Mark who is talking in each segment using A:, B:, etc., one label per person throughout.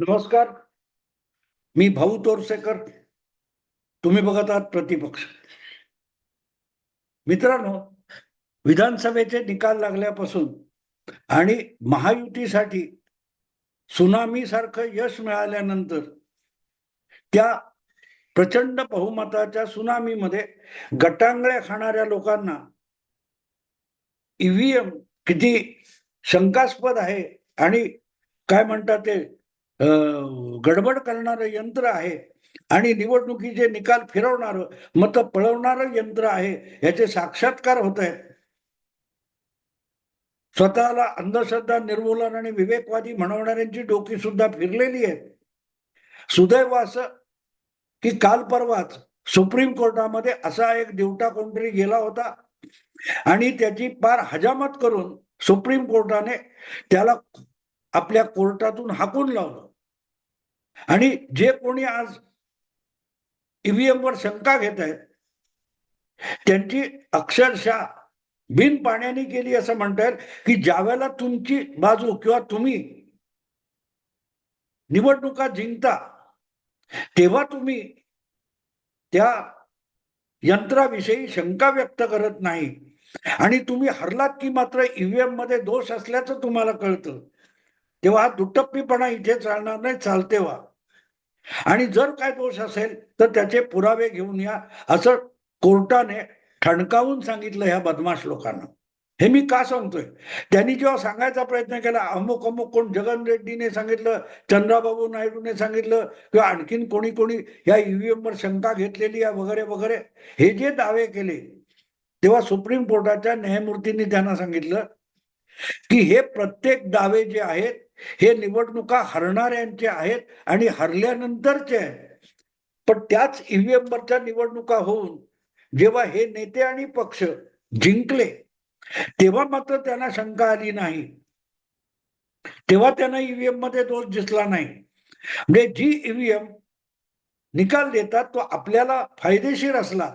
A: नमस्कार. मी भाऊ तोरसेकर. तुम्ही बघत आहात प्रतिपक्ष. मित्रांनो विधानसभेचे निकाल लागल्यापासून आणि महायुतीसाठी सुनामी सारखं यश मिळाल्यानंतर त्या प्रचंड बहुमताच्या सुनामीमध्ये गटांगळ्या खाणाऱ्या लोकांना ईव्हीएम किती शंकास्पद आहे आणि काय म्हणतात ते गडबड करणारं यंत्र आहे आणि निवडणुकीचे निकाल फिरवणारं मत पळवणारं यंत्र आहे याचे साक्षात्कार होत आहेत. स्वतःला अंधश्रद्धा निर्मूलन आणि विवेकवादी म्हणवणाऱ्यांची डोकी सुद्धा फिरलेली आहेत. सुदैव असं की काल परवाच सुप्रीम कोर्टामध्ये असा एक दिवटा कोणतरी गेला होता आणि त्याची पार हजामत करून सुप्रीम कोर्टाने त्याला आपल्या कोर्टातून हाकून लावलं. आणि जे कोणी आज ईव्हीएम वर शंका घेत आहेत त्यांची अक्षरशः बिन पाण्याने केली असं म्हणता येईल की ज्यावेळेला तुमची बाजू किंवा तुम्ही निवडणुका जिंकता तेव्हा तुम्ही त्या यंत्राविषयी शंका व्यक्त करत नाही. आणि तुम्ही हरलात की मात्र ईव्हीएममध्ये दोष असल्याचं तुम्हाला कळतं. तेव्हा हा दुटप्पीपणा इथे चालणार नाही चालतेवा आणि जर काय दोष असेल तर त्याचे पुरावे घेऊन या. असं कोर्टाने ठणकावून सांगितलं ह्या बदमाश लोकांना. हे मी का सांगतोय? त्यांनी जेव्हा सांगायचा प्रयत्न केला अमुक अमुक कोण जगन रेड्डीने सांगितलं चंद्राबाबू नायडूने सांगितलं किंवा आणखीन कोणी कोणी या ईव्हीएम वर शंका घेतलेली आहे वगैरे वगैरे हे जे दावे केले तेव्हा सुप्रीम कोर्टाच्या न्यायमूर्तींनी त्यांना सांगितलं की हे प्रत्येक दावे जे आहेत हे निवडणुका हरणाऱ्यांचे आहेत आणि हरल्यानंतरचे आहेत. पण त्याच ईव्हीएम वरच्या निवडणुका होऊन जेव्हा हे नेते आणि पक्ष जिंकले तेव्हा मात्र त्यांना शंका आली नाही. तेव्हा त्यांना ईव्हीएममध्ये दोष दिसला नाही. म्हणजे जी ईव्हीएम निकाल देतात तो आपल्याला फायदेशीर असला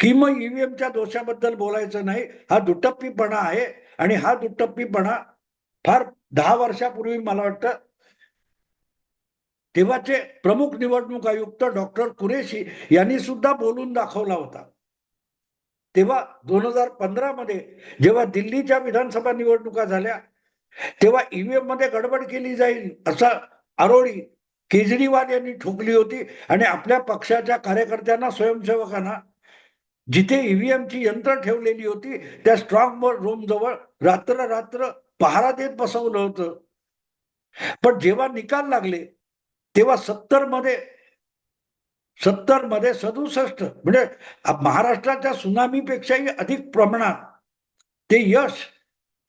A: की मग ईव्हीएमच्या दोषाबद्दल बोलायचं नाही. हा दुटप्पीपणा आहे आणि हा दुटप्पीपणा फार दहा वर्षापूर्वी मला वाटतं तेव्हाचे प्रमुख निवडणूक आयुक्त डॉक्टर कुरेशी यांनी सुद्धा बोलून दाखवला होता. तेव्हा दोन हजार पंधरा मध्ये जेव्हा दिल्लीच्या विधानसभा निवडणुका झाल्या तेव्हा ईव्हीएममध्ये गडबड केली जाईल असा आरोळी केजरीवाल यांनी ठोकली होती आणि आपल्या पक्षाच्या कार्यकर्त्यांना स्वयंसेवकांना जिथे ईव्हीएमची यंत्र ठेवलेली होती त्या स्ट्रॉंग रूम जवळ रात्र रात्र पहारा देत बसवलं होतं. पण जेव्हा निकाल लागले तेव्हा सत्तरमध्ये सत्तरमध्ये सदुसष्ट म्हणजे महाराष्ट्राच्या सुनामीपेक्षाही अधिक प्रमाणात ते यश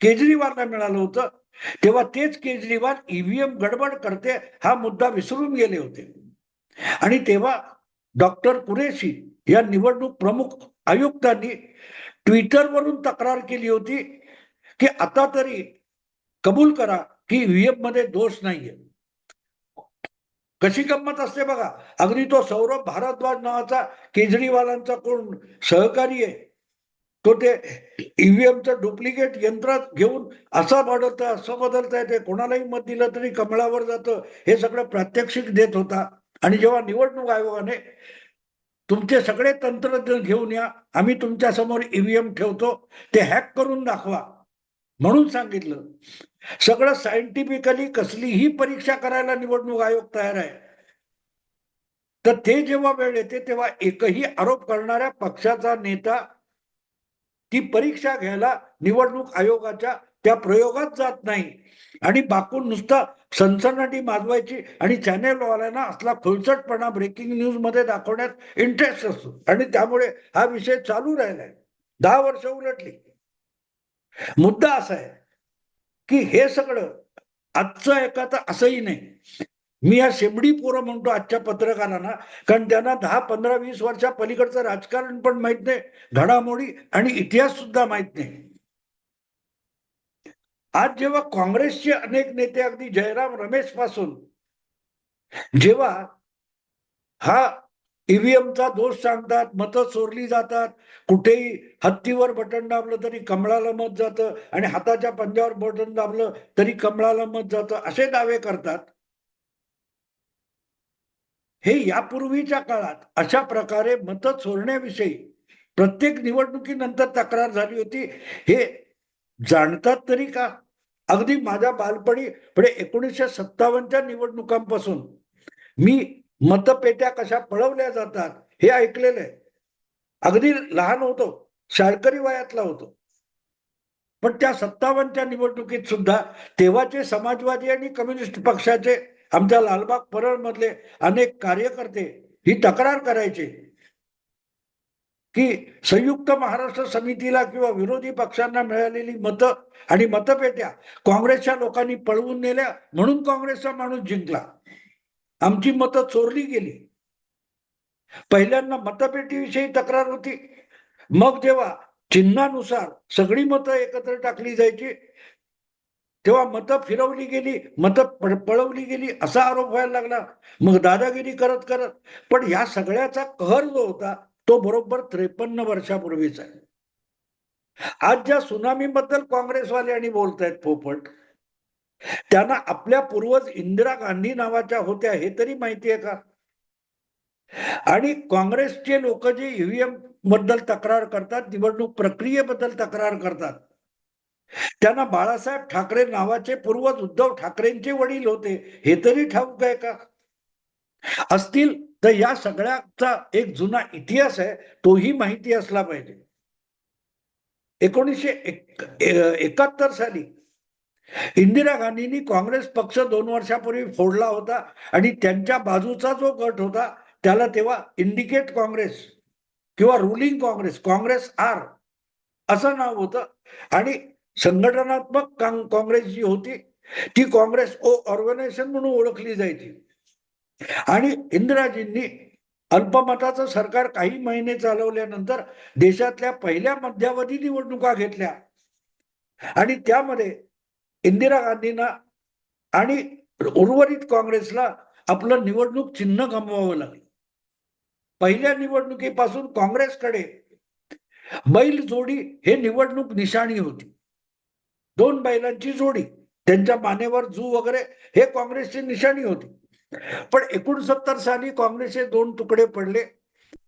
A: केजरीवालला मिळालं होतं. तेव्हा तेच केजरीवाल ईव्हीएम गडबड करते हा मुद्दा विसरून गेले होते. आणि तेव्हा डॉक्टर कुरेशी या निवडणूक प्रमुख आयुक्तांनी ट्विटरवरून तक्रार केली होती की आता तरी कबूल करा की ईव्हीएममध्ये दोष नाहीये. कशी गंमत असते बघा अगदी तो सौरभ भारद्वाज नावाचा केजरीवालांचा कोण सहकारी आहे तो ते ईव्हीएमचं डुप्लिकेट यंत्र घेऊन असा बदलतं असं बदलता येते कोणालाही मत दिलं तरी कमळावर जातं हे सगळं प्रात्यक्षिक देत होता. आणि जेव्हा निवडणूक आयोगाने तुमचे सगळे तंत्रज्ञ घेऊन या आम्ही तुमच्यासमोर ईव्हीएम ठेवतो ते हॅक करून दाखवा. म्हणून सांगितलं. सगळं सायंटिफिकली कसलीही परीक्षा करायला निवडणूक आयोग तयार आहे. तर ते जेव्हा वेळ येते तेव्हा एकही आरोप करणाऱ्या पक्षाचा नेता ती परीक्षा घ्यायला निवडणूक आयोगाच्या त्या प्रयोगात जात नाही. आणि बाकून नुसता सनसनाटी माजवायची आणि चॅनेलवाल्यांना असला खुलचटपणा ब्रेकिंग न्यूजमध्ये दाखवण्यात इंटरेस्ट असतो. आणि त्यामुळे हा विषय चालू राहिलाय. दहा वर्ष उलटली. मुद्दा असा आहे की हे सगळं आजचं एका तर असंही नाही. मी या शेबडी पोरं म्हणतो आजच्या पत्रकारांना कारण त्यांना दहा पंधरा वीस वर्षा पलीकडचं राजकारण पण माहीत नाही घडामोडी आणि इतिहास सुद्धा माहीत नाही. आज जेव्हा काँग्रेसचे अनेक नेते अगदी जयराम रमेशपासून जेव्हा हा ईव्हीएमचा दोष सांगतात मतं चोरली जातात. कुठेही हत्तीवर बटन दाबलं तरी कमळाला मत जातं आणि हाताच्या पंजावर बटन दाबलं तरी कमळाला मत जातं. असे दावे करतात. हे यापूर्वीच्या काळात अशा प्रकारे मतं चोरण्याविषयी प्रत्येक निवडणुकीनंतर तक्रार झाली होती. हे जाणतात तरी का? अगदी माझ्या बालपणी म्हणजे एकोणीसशे सत्तावन्नच्या निवडणुकांपासून मी मतपेट्या कशा पळवल्या जातात हे ऐकलेलं आहे. अगदी लहान होतो शाळकरी वयातला होतो. पण त्या सत्तावन्नच्या निवडणुकीत सुद्धा तेव्हाचे समाजवादी आणि कम्युनिस्ट पक्षाचे आमच्या लालबाग परळ मधले अनेक कार्यकर्ते ही तक्रार करायचे की संयुक्त महाराष्ट्र समितीला किंवा विरोधी पक्षांना मिळालेली मतं आणि मतपेट्या काँग्रेसच्या लोकांनी पळवून नेल्या म्हणून काँग्रेसचा माणूस जिंकला. आमची मतं चोरली गेली. पहिल्यांदा मतपेटीविषयी तक्रार होती. मग जेव्हा चिन्हानुसार सगळी मतं एकत्र टाकली जायची तेव्हा मतं फिरवली गेली मतं पळवली गेली असा आरोप व्हायला लागला. मग दादागिरी करत करत पण या सगळ्याचा कहर जो होता तो बरोबर त्रेपन्न वर्षापूर्वीचा आहे. आज ज्या सुनामी बद्दल काँग्रेसवाले आणि बोलतायत पोपट त्यांना आपल्या पूर्वज इंदिरा गांधी नावाच्या होत्या हे तरी माहिती आहे का? आणि काँग्रेसचे लोक जे ईव्हीएमबद्दल तक्रार करतात निवडणूक प्रक्रियेबद्दल तक्रार करतात त्यांना बाळासाहेब ठाकरे नावाचे पूर्वज उद्धव ठाकरेंचे वडील होते हे तरी ठाऊक आहे का? असतील तर या सगळ्याचा एक जुना इतिहास आहे तोही माहिती असला पाहिजे. एकोणीसशे एकाहत्तर साली इंदिरा गांधींनी काँग्रेस पक्ष दोन वर्षापूर्वी फोडला होता आणि त्यांच्या बाजूचा जो गट होता त्याला तेव्हा इंडिकेट काँग्रेस किंवा रुलिंग काँग्रेस काँग्रेस आर असं नाव होतं. आणि संघटनात्मक काँग्रेस जी होती ती काँग्रेस ओ ऑर्गनायझेशन म्हणून ओळखली जायची. आणि इंदिराजींनी अल्पमताचं सरकार काही महिने चालवल्यानंतर देशातल्या पहिल्या मध्यावधी निवडणुका घेतल्या. आणि त्यामध्ये इंदिरा गांधींना आणि उर्वरित काँग्रेसला आपलं निवडणूक चिन्ह गमवावं लागलं. पहिल्या निवडणुकीपासून काँग्रेसकडे बैल जोडी हे निवडणूक निशाणी होती. दोन बैलांची जोडी त्यांच्या मानेवर जू वगैरे हे काँग्रेसची निशाणी होती. पण एकोणसत्तर साली काँग्रेसचे दोन तुकडे पडले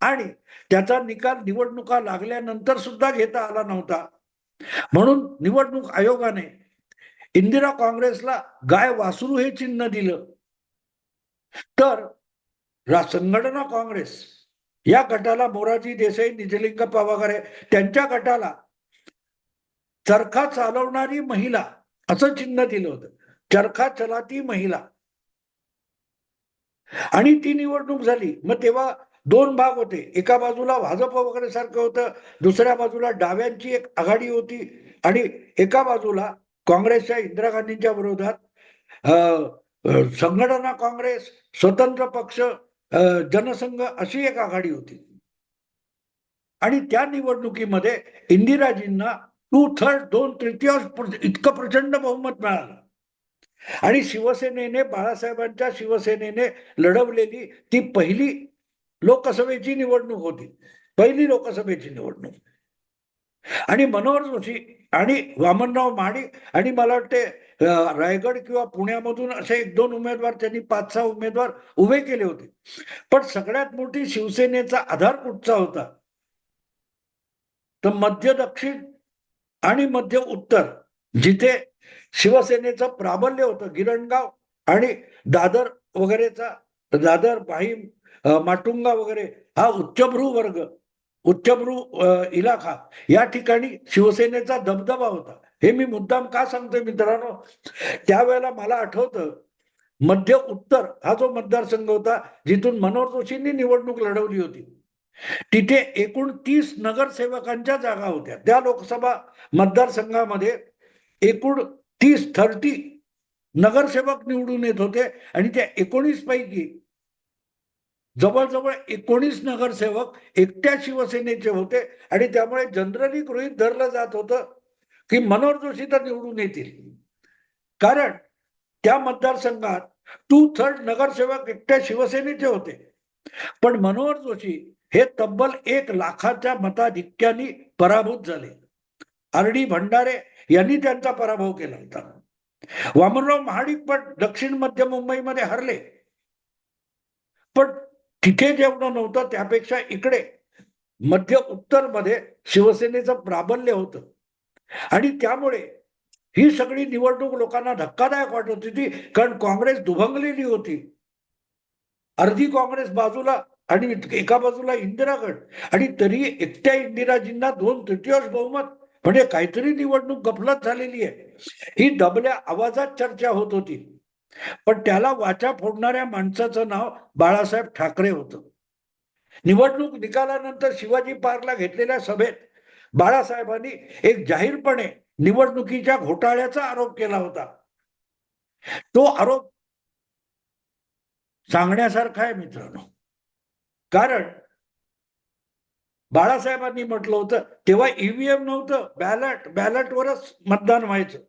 A: आणि त्याचा निकाल निवडणुका लागल्यानंतर सुद्धा घेता आला नव्हता. म्हणून निवडणूक आयोगाने इंदिरा काँग्रेसला गाय वासरू हे चिन्ह दिलं. तर संघटना काँग्रेस या गटाला मोराजी देसाई निजलिंगप्पा वगैरे त्यांच्या गटाला चरखा चालवणारी महिला असं चिन्ह दिलं होतं. चरखा चलाती महिला. आणि ती निवडणूक झाली. मग तेव्हा दोन भाग होते. एका बाजूला भाजप वगैरे सारखं होतं. दुसऱ्या बाजूला डाव्यांची एक आघाडी होती. आणि एका बाजूला काँग्रेसच्या इंदिरा गांधींच्या विरोधात संघटना काँग्रेस स्वतंत्र पक्ष जनसंघ अशी एक आघाडी होती. आणि त्या निवडणुकीमध्ये इंदिराजींना टू थर्ड दोन तृतीयांश इतकं प्रचंड बहुमत मिळालं. आणि शिवसेनेने बाळासाहेबांच्या शिवसेनेने लढवलेली ती पहिली लोकसभेची निवडणूक होती. पहिली लोकसभेची निवडणूक. आणि मनोहर जोशी आणि वामनराव महाडिक आणि मला वाटते रायगड किंवा पुण्यामधून असे एक दोन उमेदवार त्यांनी पाच सहा उमेदवार उभे केले होते. पण सगळ्यात मोठी शिवसेनेचा आधार कुठचा होता? तर मध्य दक्षिण आणि मध्य उत्तर जिथे शिवसेनेचं प्राबल्य होतं गिरणगाव आणि दादर वगैरेचा दादर भाईम माटुंगा वगैरे हा उच्चभ्रू वर्ग. उच्चभ्रू इलाखा या ठिकाणी शिवसेनेचा दबदबा होता. हे मी मुद्दाम का सांगतोय मित्रांनो? त्यावेळेला मला आठवतं मध्य उत्तर हा जो मतदारसंघ होता जिथून मनोहर जोशींनी निवडणूक लढवली होती. तिथे एकूण तीस नगरसेवकांच्या जागा होत्या. त्या लोकसभा मतदारसंघामध्ये एकूण तीस थर्टी नगरसेवक निवडून येत होते आणि त्या एकोणीस पैकी जवळजवळ एकोणीस नगरसेवक एकट्या शिवसेनेचे होते आणि त्यामुळे जनरली गृहित धरलं जात होतं की मनोहर जोशी तर निवडून येतील. कारण त्या मतदारसंघात टू थर्ड नगरसेवक एकट्या शिवसेनेचे होते. पण मनोहर जोशी हे तब्बल एक लाखाच्या मताधिक्याने पराभूत झाले. आर डी भंडारे यांनी त्यांचा पराभव केला होता. वामनराव महाडिक पण दक्षिण मध्य मुंबईमध्ये हरले. पण तिथे जेवढं नव्हतं त्यापेक्षा इकडे. मध्य उत्तरमध्ये शिवसेनेचं प्राबल्य होतं. आणि त्यामुळे ही सगळी निवडणूक लोकांना धक्कादायक वाटत होती कारण काँग्रेस दुभंगलेली होती. अर्धी काँग्रेस बाजूला आणि एका बाजूला इंदिरागड. आणि तरी एकट्या इंदिराजींना दोन तृतीयांश बहुमत. म्हणजे काहीतरी निवडणूक गफलत झालेली आहे. ही दबल्या आवाजात चर्चा होत होती. पण त्याला वाचा फोडणाऱ्या माणसाचं नाव बाळासाहेब ठाकरे होतं. निवडणूक निकालानंतर शिवाजी पार्कला घेतलेल्या सभेत बाळासाहेबांनी एक जाहीरपणे निवडणुकीच्या घोटाळ्याचा आरोप केला होता. तो आरोप सांगण्यासारखा आहे मित्रांनो. कारण बाळासाहेबांनी म्हटलं होतं तेव्हा ईव्हीएम नव्हतं बॅलट बॅलटवरच मतदान व्हायचं.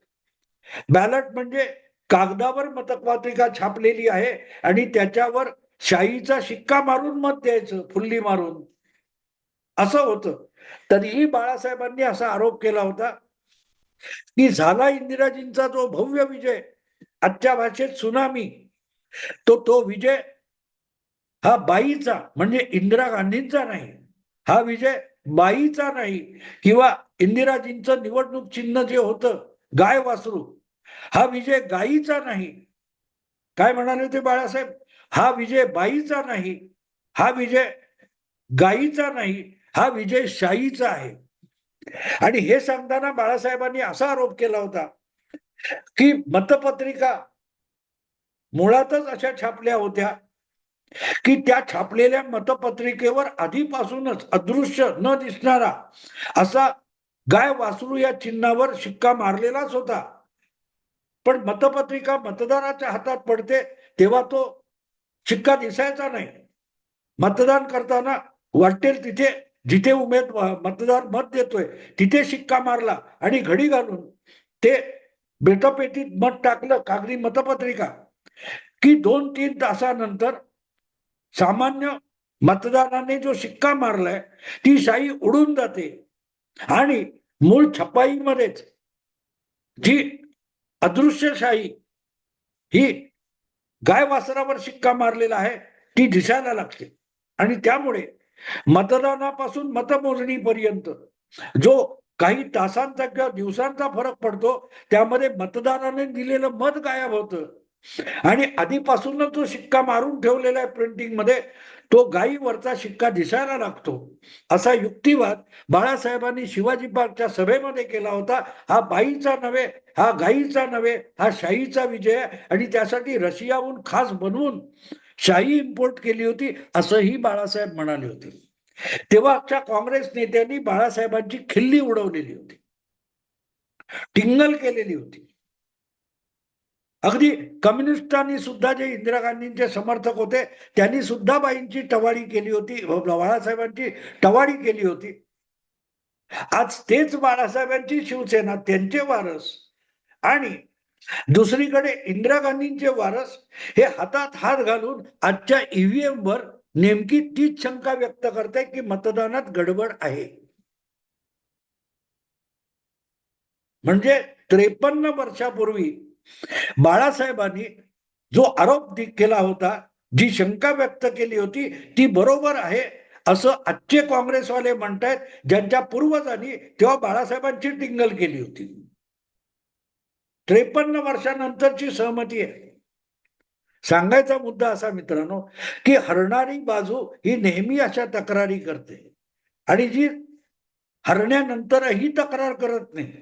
A: बॅलट म्हणजे कागदावर मतपत्रिका छापलेली आहे आणि त्याच्यावर शाईचा शिक्का मारून मत द्यायचं फुल्ली मारून. असं होतं. तरीही बाळासाहेबांनी असा आरोप केला होता की झाला इंदिराजींचा जो भव्य विजय आजच्या भाषेत सुनामी तो तो विजय हा बाईचा म्हणजे इंदिरा गांधींचा नाही. हा विजय बाईचा नाही. किंवा इंदिराजींचं निवडणूक चिन्ह जे होतं गाय वासरू हा विजय गायीचा नाही. काय म्हणाले ते बाळासाहेब? हा विजय बाईचा नाही. हा विजय गायीचा नाही. हा विजय शाहीचा आहे. आणि हे सांगताना बाळासाहेबांनी असा आरोप केला होता की मतपत्रिका मुळातच अशा छापल्या होत्या की त्या छापलेल्या मतपत्रिकेवर आधीपासूनच अदृश्य न दिसणारा असा गाय वासरू या चिन्हावर शिक्का मारलेलाच होता. पण मतपत्रिका मतदाराच्या हातात पडते तेव्हा तो शिक्का दिसायचा नाही. मतदान करताना वाटेल तिथे जिथे उमेद मतदार मत देतोय तिथे शिक्का मारला आणि घडी घालून ते बेटापेटीत मत टाकलं कागदी मतपत्रिका. की दोन तीन तासानंतर सामान्य मतदाराने जो शिक्का मारलाय ती शाई उडून जाते. आणि मूळ छपाईमध्येच जी अदृश्यशाही. ही गाय वासरावर शिक्का मारलेला आहे ती दिसायला लागते. आणि त्यामुळे मतदानापासून मतमोजणीपर्यंत जो काही तासांचा किंवा दिवसांचा फरक पडतो त्यामध्ये मतदानाने दिलेलं मत गायब होतं. आणि आधीपासूनच जो शिक्का मारून ठेवलेला आहे प्रिंटिंगमध्ये तो गायीवरचा शिक्का दिसायला लागतो. असा युक्तिवाद बाळासाहेबांनी शिवाजी पार्कच्या सभेमध्ये केला होता. हा बाईचा नव्हे हा गाईचा नव्हे हा शाहीचा विजय आणि त्यासाठी रशियाहून खास बनवून शाही इम्पोर्ट केली होती असंही बाळासाहेब म्हणाले होते. तेव्हाच्या काँग्रेस नेत्यांनी बाळासाहेबांची खिल्ली उडवलेली होती. टिंगल केलेली होती. अगदी कम्युनिस्टांनी सुद्धा जे इंदिरा गांधींचे समर्थक होते त्यांनी सुद्धा बाईंची टवाळी केली होती बाळासाहेबांची टवाळी केली होती. आज तेच बाळासाहेबांची शिवसेना त्यांचे वारस. आणि दुसरीकडे इंदिरा गांधींचे वारस हे हातात हात घालून आजच्या ईव्हीएम वर नेमकी तीच शंका व्यक्त करते की मतदानात गडबड आहे. म्हणजे त्रेपन्न वर्षापूर्वी बाळासाहेबांनी जो आरोप केला होता जी शंका व्यक्त केली होती ती बरोबर आहे असं आजचे काँग्रेसवाले म्हणतायत ज्यांच्या पूर्वजांनी तेव्हा बाळासाहेबांची टिंगल केली होती. त्रेपन्न वर्षानंतरची सहमती आहे. सांगायचा मुद्दा असा मित्रांनो की हरणारी बाजू ही नेहमी अशा तक्रारी करते. आणि जी हरण्यानंतरही तक्रार करत नाही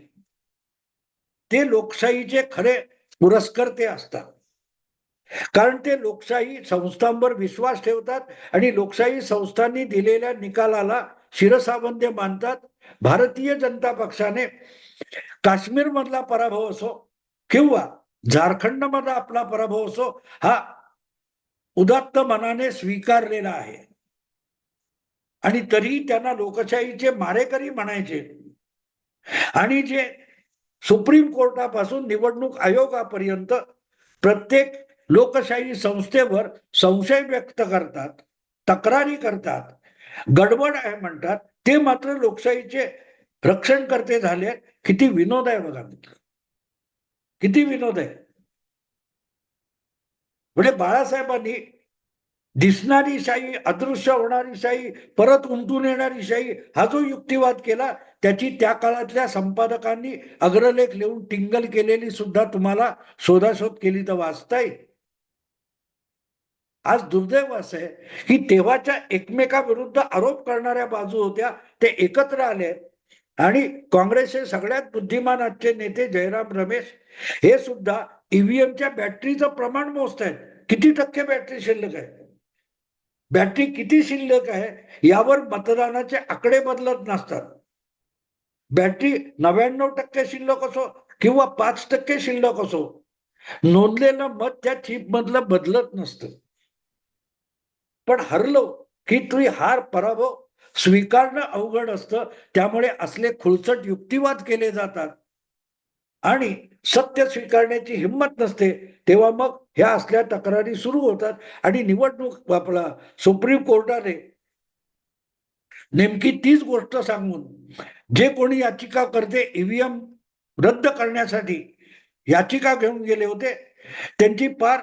A: ते लोकशाहीचे खरे पुरस्कर्ते असतात. कारण ते लोकशाही संस्थांवर विश्वास ठेवतात आणि लोकशाही संस्थांनी दिलेल्या निकालाला शिरसावंद्य मानतात. भारतीय जनता पक्षाने काश्मीर मधला पराभव असो किंवा झारखंड मधला आपला पराभव असो हा उदात्त मनाने स्वीकारलेला आहे. आणि तरी त्यांना लोकशाहीचे मारेकरी म्हणायचे. आणि जे सुप्रीम कोर्टापासून निवडणूक आयोगापर्यंत प्रत्येक लोकशाही संस्थेवर संशय व्यक्त करतात तक्रारी करतात. गडबड आहे म्हणतात. ते मात्र लोकशाहीचे रक्षण करते झाले. किती विनोद आहे बघा किती विनोद आहे. म्हणजे बाळासाहेबांनी दिसणारी शाही अदृश्य होणारी शाही परत उमटून येणारी शाही हा जो युक्तिवाद केला त्याची त्या काळातल्या संपादकांनी अग्रलेख लिहून टिंगल केलेली सुद्धा तुम्हाला शोधाशोध केली तर वाचता येईल आज दुर्दैव असं आहे की तेव्हाच्या एकमेकाविरुद्ध आरोप करणाऱ्या बाजू होत्या ते एकत्र आले. आणि काँग्रेसचे सगळ्यात बुद्धिमान आजचे नेते जयराम रमेश हे सुद्धा ईव्हीएमच्या बॅटरीचं प्रमाण मोजत आहेत किती टक्के बॅटरी शिल्लक आहे? बॅटरी किती शिल्लक आहे यावर मतदानाचे आकडे बदलत नसतात. बॅटरी नव्याण्णव टक्के शिल्लक असो किंवा पाच टक्के शिल्लक असो नोंदलेलं मत त्या चिप मधलं बदलत नसतं. पण हरलो की तुम्ही हार पराभव स्वीकारणं अवघड असतं त्यामुळे असले खुळचट युक्तिवाद केले जातात. आणि सत्य स्वीकारण्याची हिंमत नसते तेव्हा मग ह्या असल्या तक्रारी सुरू होतात आणि निवडणूक आपला सुप्रीम कोर्टाने नेमकी तीच गोष्ट सांगून जे कोणी याचिका करते ईव्हीएम रद्द करण्यासाठी याचिका घेऊन गेले होते त्यांची पार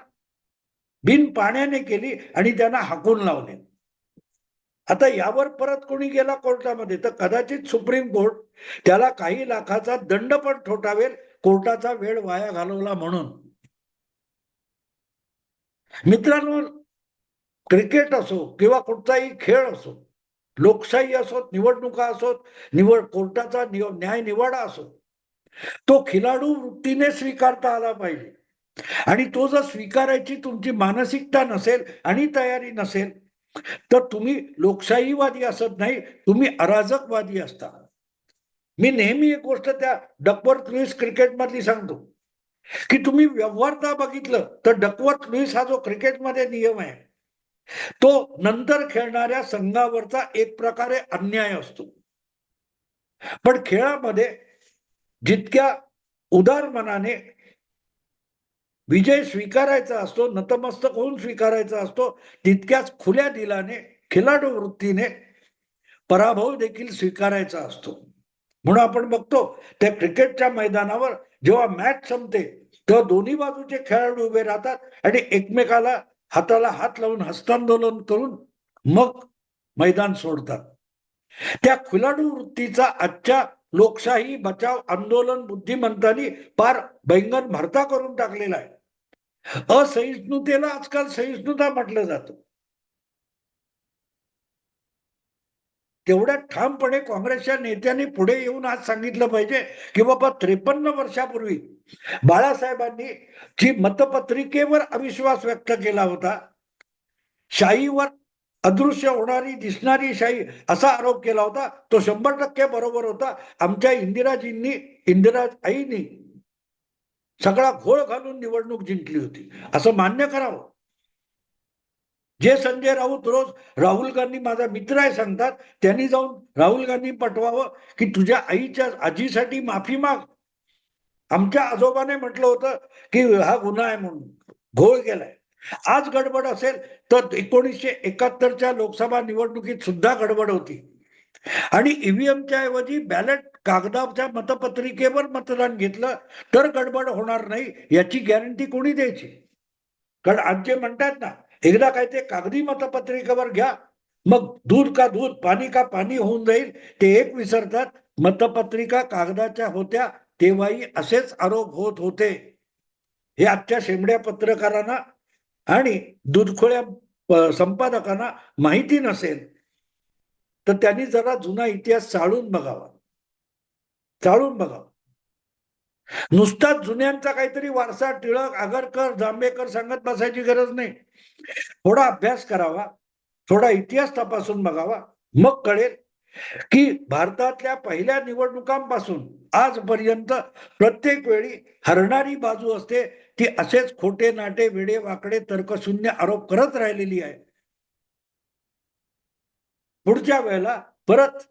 A: बिन पाण्याने केली आणि त्यांना हाकून लावले. आता यावर परत कोणी गेला कोर्टामध्ये तर कदाचित सुप्रीम कोर्ट त्याला काही लाखाचा दंड पण ठोठावेल कोर्टाचा वेळ वाया घालवला म्हणून. मित्रांनो क्रिकेट असो किंवा कुठचाही खेळ असो लोकशाही असोत निवडणुका असोत निवड कोर्टाचा निव- न्याय निवाडा असो तो खिलाडू वृत्तीने स्वीकारता आला पाहिजे. आणि तो जर स्वीकारायची तुमची मानसिकता नसेल आणि तयारी नसेल तर तुम्ही लोकशाहीवादी असत नाही तुम्ही अराजकवादी असता. मी नेहमी एक गोष्ट त्या डकवर्थ लुईस क्रिकेट मधली सांगतो की तुम्ही व्यवहारता बघितलं तर डकवर्थ लुईस हा जो क्रिकेटमध्ये नियम आहे तो नंतर खेळणाऱ्या संघावरचा एक प्रकारे अन्याय असतो. पण खेळामध्ये जितक्या उदार मनाने विजय स्वीकारायचा असतो नतमस्तक होऊन स्वीकारायचा असतो तितक्याच खुल्या दिलाने खिलाडू वृत्तीने पराभव देखील स्वीकारायचा असतो. म्हणून आपण बघतो त्या क्रिकेटच्या मैदानावर जेव्हा मॅच संपते तेव्हा दोन्ही बाजूचे खेळाडू उभे राहतात आणि एकमेकाला हाताला हात लावून हस्तांदोलन करून मग मैदान सोडतात. त्या खुलाडू वृत्तीचा आजच्या लोकशाही बचाव आंदोलन बुद्धिमंतांनी पार बैंगन भरता करून टाकलेला आहे. असहिष्णुतेला आजकाल सहिष्णुता म्हटलं जातं. तेवढ्या ठामपणे काँग्रेसच्या नेत्यांनी पुढे येऊन आज सांगितलं पाहिजे की बाबा त्रेपन्न वर्षापूर्वी बाळासाहेबांनी जी मतपत्रिकेवर अविश्वास व्यक्त केला होता शाहीवर अदृश्य होणारी दिसणारी शाही असा आरोप केला होता तो शंभर टक्के बरोबर होता. आमच्या इंदिराजींनी इंदिरा आईनी सगळा घोळ घालून निवडणूक जिंकली होती. असं मान्य करावं. जे संजय राऊत रोज राहुल गांधी माझा मित्र आहे सांगतात त्यांनी जाऊन राहुल गांधी पटवावं की तुझ्या आईच्या आजीसाठी माफी माग. आमच्या आजोबाने म्हटलं होतं की हा गुन्हा आहे म्हणून घोळ केलाय. आज गडबड असेल तर एकोणीसशे एकाहत्तरच्या लोकसभा निवडणुकीत सुद्धा गडबड होती. आणि ईव्हीएमच्या ऐवजी बॅलेट कागदाच्या मतपत्रिकेवर मतदान घेतलं तर गडबड होणार नाही याची गॅरंटी कोणी द्यायची? कारण आज जे म्हणतात ना एकदा काय ते कागदी मतपत्रिकेवर घ्या. मग दूध का दूध पाणी का पाणी होऊन जाईल ते एक विसरतात. मतपत्रिका कागदाच्या होत्या तेव्हाही असेच आरोप होत होते. हे आजच्या शेंबड्या पत्रकारांना आणि दुधखोळ्या संपादकांना माहिती नसेल तर त्यांनी जरा जुना इतिहास चाळून बघावा. चाळून बघावा. नुसताच जुन्यांचा काहीतरी वारसा टिळक आगरकर जांभेकर सांगत बसायची गरज नाही. थोडा अभ्यास करावा थोडा इतिहास तपासून बघावा. मग कळेल की भारतातल्या पहिल्या निवडणुकांपासून आजपर्यंत प्रत्येक वेळी हरणारी बाजू असते ती असेच खोटे नाटे वेडे वाकडे तर्कशून्य आरोप करत राहिलेली आहे. पुढच्या वेळेला परत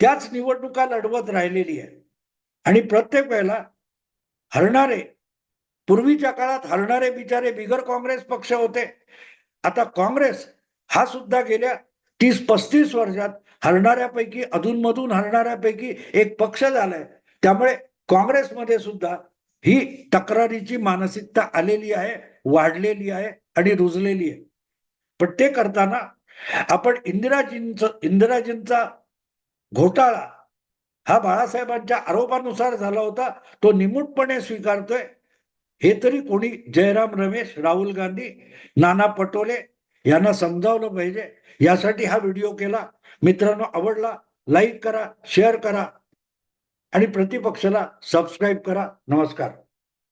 A: त्याच निवडणुका लढवत राहिलेली आहे. आणि प्रत्येक वेळेला हरणारे पूर्वीच्या काळात हरणारे बिचारे बिगर काँग्रेस पक्ष होते. आता काँग्रेस हा सुद्धा गेल्या तीस पस्तीस वर्षात हरणाऱ्यापैकी अधूनमधून हरणाऱ्यापैकी एक पक्ष झालाय. त्यामुळे काँग्रेसमध्ये सुद्धा ही तक्रारीची मानसिकता आलेली आहे वाढलेली आहे आणि रुजलेली आहे. पण ते करताना आपण इंदिराजींच इंदिराजींचा घोटाळा हा बाळासाहेबांच्या आरोपानुसार झाला होता. तो निमूटपणे स्वीकारतोय. हे तरी कोणी जयराम रमेश राहुल गांधी नाना पटोले यांना समजावलं पाहिजे. यासाठी हा व्हिडिओ केला. मित्रांनो आवडला लाईक करा शेअर करा आणि प्रतिपक्षाला सबस्क्राईब करा. नमस्कार.